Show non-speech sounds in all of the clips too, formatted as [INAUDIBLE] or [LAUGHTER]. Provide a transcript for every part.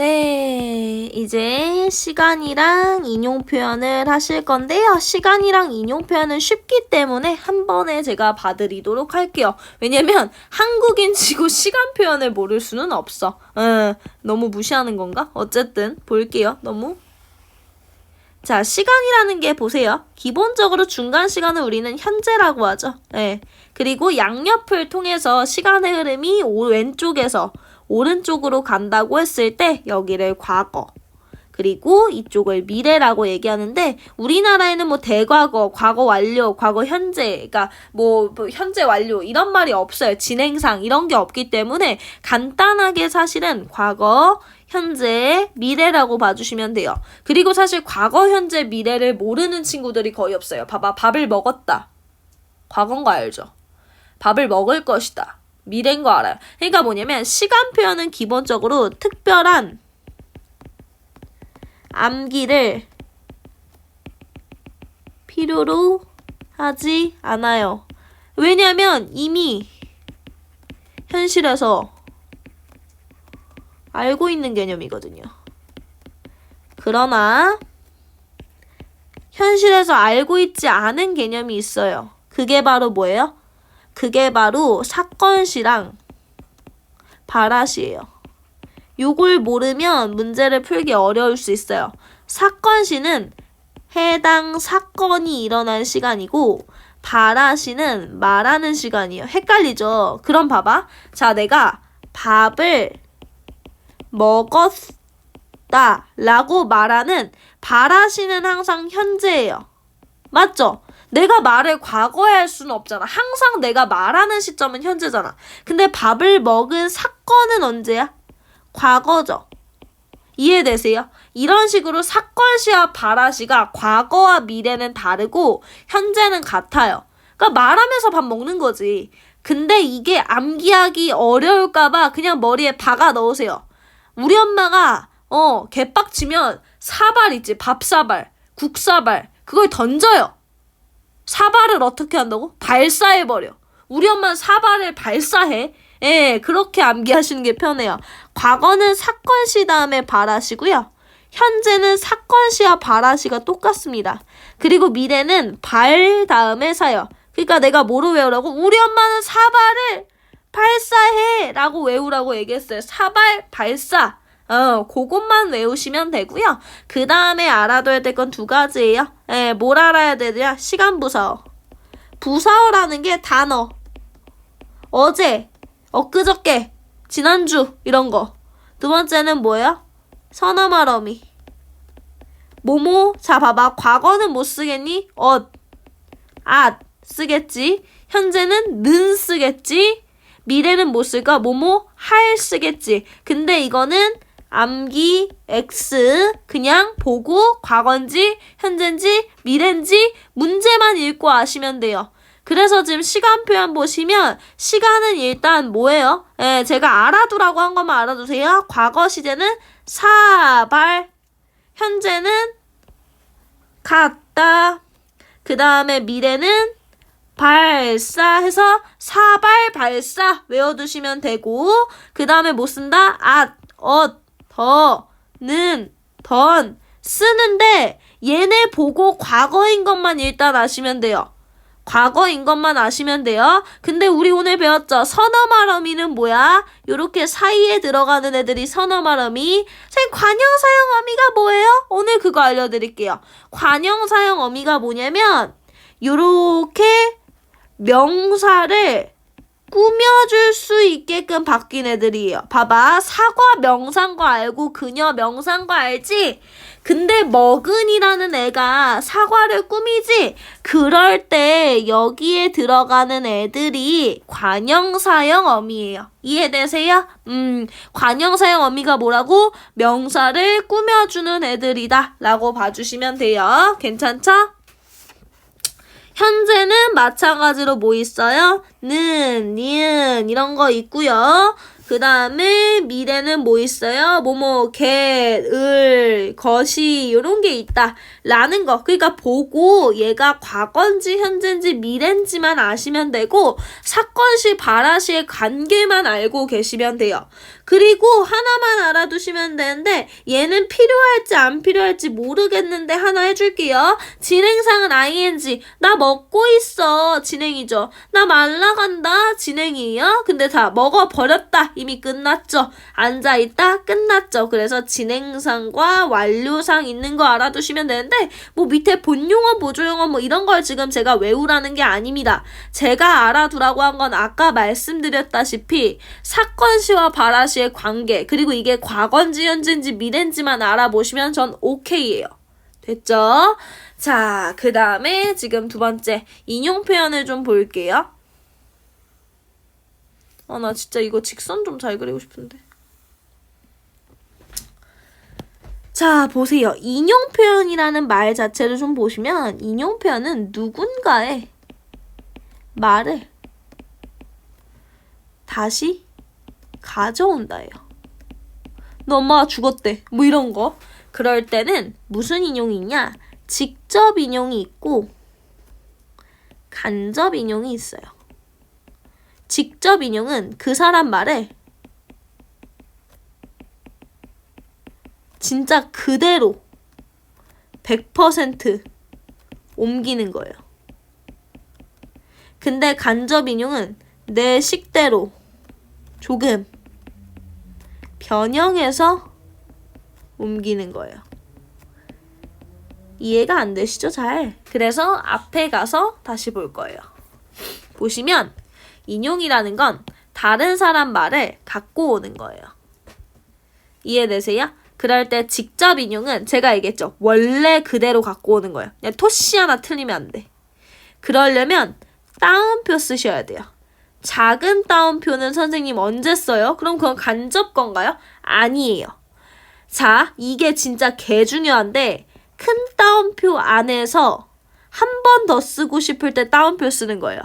네, 이제 시간이랑 인용 표현을 하실 건데요. 시간이랑 인용 표현은 쉽기 때문에 한 번에 제가 봐드리도록 할게요. 왜냐면 한국인치고 [LAUGHS] 시간 표현을 모를 수는 없어. 음, 너무 무시하는 건가? 어쨌든 볼게요. 너무. 자, 시간이라는 게 보세요. 기본적으로 중간 시간을 우리는 현재라고 하죠. 네. 그리고 양옆을 통해서 시간의 흐름이 오, 왼쪽에서 오른쪽으로 간다고 했을 때 여기를 과거 그리고 이쪽을 미래라고 얘기하는데 우리나라에는 뭐 대과거, 과거 완료, 과거 현재, 그러니까 뭐, 뭐 현재 완료 이런 말이 없어요. 진행상 이런 게 없기 때문에 간단하게 사실은 과거, 현재, 미래라고 봐주시면 돼요. 그리고 사실 과거, 현재, 미래를 모르는 친구들이 거의 없어요. 봐봐, 밥을 먹었다. 과거인 거 알죠? 밥을 먹을 것이다. 미래인 거 알아요. 그러니까 뭐냐면 시간 표현은 기본적으로 특별한 암기를 필요로 하지 않아요. 왜냐면 이미 현실에서 알고 있는 개념이거든요. 그러나 현실에서 알고 있지 않은 개념이 있어요. 그게 바로 뭐예요? 그게 바로 사건시랑 바라시예요. 요걸 모르면 문제를 풀기 어려울 수 있어요. 사건시는 해당 사건이 일어난 시간이고 바라시는 말하는 시간이에요. 헷갈리죠? 그럼 봐봐. 자, 내가 밥을 먹었다 라고 말하는 바라시는 항상 현재예요. 맞죠? 내가 말을 과거에 할 수는 없잖아. 항상 내가 말하는 시점은 현재잖아. 근데 밥을 먹은 사건은 언제야? 과거죠. 이해되세요? 이런 식으로 사건시와 바라시가 과거와 미래는 다르고 현재는 같아요. 그러니까 말하면서 밥 먹는 거지. 근데 이게 암기하기 어려울까봐 그냥 머리에 박아 넣으세요. 우리 엄마가 어 개빡치면 사발 있지 밥사발, 국사발 그걸 던져요. 사발을 어떻게 한다고? 발사해버려. 우리 엄마는 사발을 발사해. 예, 그렇게 암기하시는 게 편해요. 과거는 사건 시 다음에 발하시고요. 현재는 사건 시와 발하시가 똑같습니다. 그리고 미래는 발 다음에 사요. 그러니까 내가 뭐로 외우라고? 우리 엄마는 사발을 발사해! 라고 외우라고 얘기했어요. 사발, 발사. 어, 그것만 외우시면 되고요. 그 다음에 알아둬야 될 건 두 가지예요. 예, 뭘 알아야 되냐? 시간 부사어. 부사어라는 게 단어. 어제, 엊그저께, 지난주 이런 거. 두 번째는 뭐예요? 선어말 어미. 뭐뭐 자 봐봐 과거는 못 쓰겠니? 엇, 앗 쓰겠지. 현재는 는 쓰겠지. 미래는 못 쓸까? 뭐뭐 할 쓰겠지. 근데 이거는 암기 X 그냥 보고 과거인지 현재인지 미래인지 문제만 읽고 아시면 돼요. 그래서 지금 시간 표현 보시면 시간은 일단 뭐예요? 예, 제가 알아두라고 한 것만 알아두세요. 과거 시제는 사발 현재는 갔다 그 다음에 미래는 발사해서 사발 발사 외워두시면 되고 그 다음에 못 쓴다 앗, 엇, 더, 는, 던 쓰는데 얘네 보고 과거인 것만 일단 아시면 돼요. 과거인 것만 아시면 돼요. 근데 우리 오늘 배웠죠? 선어말어미는 뭐야? 요렇게 사이에 들어가는 애들이 선어말어미. 선생님, 관형사형 어미가 뭐예요? 오늘 그거 알려드릴게요. 관형사형 어미가 뭐냐면 요렇게 명사를 꾸며줄 수 있게끔 바뀐 애들이에요. 봐봐. 사과 거 알고 그녀 거 알지? 근데 먹은이라는 애가 사과를 꾸미지? 그럴 때 여기에 들어가는 애들이 관형사형 어미예요. 이해되세요? 음, 관형사형 어미가 뭐라고? 명사를 꾸며주는 애들이다. 라고 봐주시면 돼요. 괜찮죠? 현재는 마찬가지로 뭐 있어요? 는, 니은 이런 거 있고요. 그 다음에 미래는 뭐 있어요? 뭐뭐, 개, 을, 것이, 요런 게 있다. 라는 거. 그러니까 보고 얘가 과거인지 현재인지 미래인지만 아시면 되고, 사건시, 바라시의 관계만 알고 계시면 돼요. 그리고 하나만 알아두시면 되는데, 얘는 필요할지 안 필요할지 모르겠는데 하나 해줄게요. 진행상은 ing. 나 먹고 있어. 진행이죠. 나 말라간다. 진행이에요. 근데 다 먹어버렸다. 이미 끝났죠. 앉아있다. 끝났죠. 그래서 진행상과 완료상 있는 거 알아두시면 되는데, 뭐 밑에 본용어, 보조용어 뭐 이런 걸 지금 제가 외우라는 게 아닙니다. 제가 알아두라고 한 건 아까 말씀드렸다시피, 사건시와 바라시의 관계, 그리고 이게 과거인지 현재인지 미래인지만 알아보시면 전 오케이예요. 됐죠? 자, 그 다음에 지금 두 번째 인용 표현을 좀 볼게요. 아, 나 진짜 이거 직선 좀 잘 그리고 싶은데. 자, 보세요. 인용 표현이라는 말 자체를 좀 보시면 인용 표현은 누군가의 말을 다시 가져온다예요. 너 엄마가 죽었대. 뭐 이런 거. 그럴 때는 무슨 인용이 있냐? 직접 인용이 있고 간접 인용이 있어요. 직접 인용은 그 사람 말을 진짜 그대로 100% 옮기는 거예요. 근데 간접 인용은 내 식대로 조금 변형해서 옮기는 거예요. 이해가 안 되시죠, 잘? 그래서 앞에 가서 다시 볼 거예요. 보시면 인용이라는 건 다른 사람 말을 갖고 오는 거예요. 이해되세요? 그럴 때 직접 인용은 제가 얘기했죠. 원래 그대로 갖고 오는 거예요. 그냥 토시 하나 틀리면 안 돼. 그러려면 따옴표 쓰셔야 돼요. 작은 따옴표는 선생님 언제 써요? 그럼 그건 간접 건가요? 아니에요. 자, 이게 진짜 개 중요한데 큰 따옴표 안에서 한 번 더 쓰고 싶을 때 따옴표 쓰는 거예요.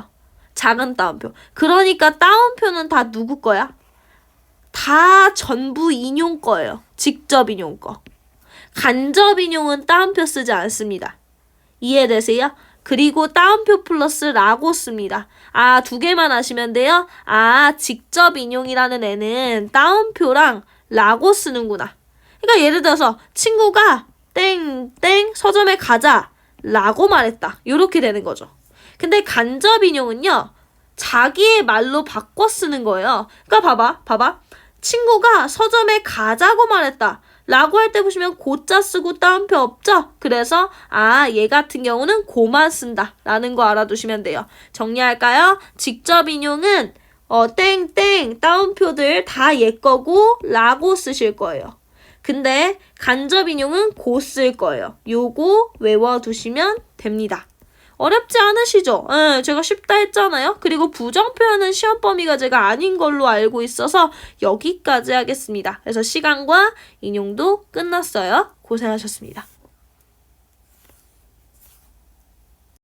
작은 따옴표. 그러니까 따옴표는 다 누구 거야? 다 전부 인용 거예요. 직접 인용 거. 간접 인용은 따옴표 쓰지 않습니다. 이해되세요? 그리고 따옴표 플러스 라고 씁니다. 아, 두 개만 하시면 돼요? 아, 직접 인용이라는 애는 따옴표랑 라고 쓰는구나. 그러니까 예를 들어서 친구가 땡 땡 서점에 가자 라고 말했다. 요렇게 되는 거죠. 근데 간접 인용은요. 자기의 말로 바꿔 쓰는 거예요. 그러니까 봐봐. 봐봐. 친구가 서점에 가자고 말했다. 라고 할 때 보시면 고자 쓰고 따옴표 없죠? 그래서 아, 얘 같은 경우는 고만 쓴다. 라는 거 알아두시면 돼요. 정리할까요? 직접 인용은 어, 땡땡 따옴표들 다 얘 거고 라고 쓰실 거예요. 근데 간접 인용은 고 쓸 거예요. 요거 외워두시면 됩니다. 어렵지 않으시죠? 예, 제가 쉽다 했잖아요. 그리고 부정 표현은 시험 범위가 제가 아닌 걸로 알고 있어서 여기까지 하겠습니다. 그래서 시간과 인용도 끝났어요. 고생하셨습니다.